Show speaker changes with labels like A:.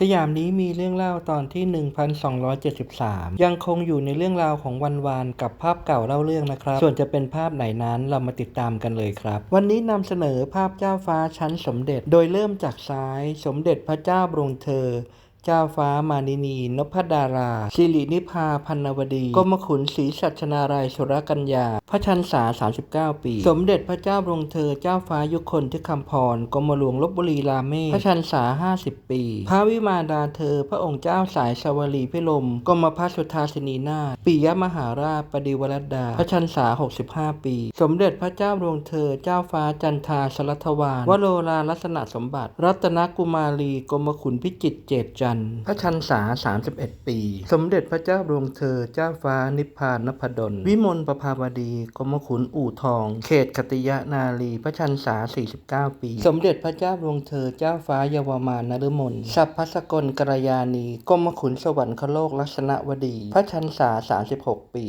A: สยามนี้มีเรื่องเล่าตอนที่ 1273 ยังคงอยู่ในเรื่องราวของวันวานกับภาพเก่าเล่าเรื่องนะครับ ส่วนจะเป็นภาพไหนนั้นเรามาติดตามกันเลยครับ วันนี้นำเสนอภาพเจ้าฟ้าชั้นสมเด็จ โดยเริ่มจากซ้าย สมเด็จพระเจ้าบรมเธอ เจ้าฟ้ามานินีนพดารา สิรินิพาพันนวดีกรมขุนศรีสัชนาลัยสุรกัญญา ระชันษา 39 ปี สมเด็จพระเจ้าบรมเธอเจ้าฟ้ายุคนที่คำพรกรมหลวงลบบุรีราเมศพระชันษา 50 ปี พระวิมาดาเธอ พระองค์เจ้าสายชวลีพิลมกรมพระสุทาสินีนาถปิยมหาราชปดิวรดา พระชันษา 65 ปี สมเด็จพระเจ้าบรมเธอเจ้าฟ้าจันทาสรัทวานวโรราลักษณะสมบัติ รัตนกุมารีกรมขุนพิจิตรเจตจันทร์พระชันษา 31 ปี สมเด็จพระเจ้าบรมเธอเจ้าฟ้านิพพานนพดลวิมลประภาวดีกรมขุนอู่ทอง เขตคติยนารีพระชันษา 49 ปี สมเด็จพระเจ้าบรมเธอเจ้าฟ้าเยาวมานฤมลสัพพสกลกรยานีกรมขุนสวรรคโลกลักษณะวดี พระชันษา 36 ปี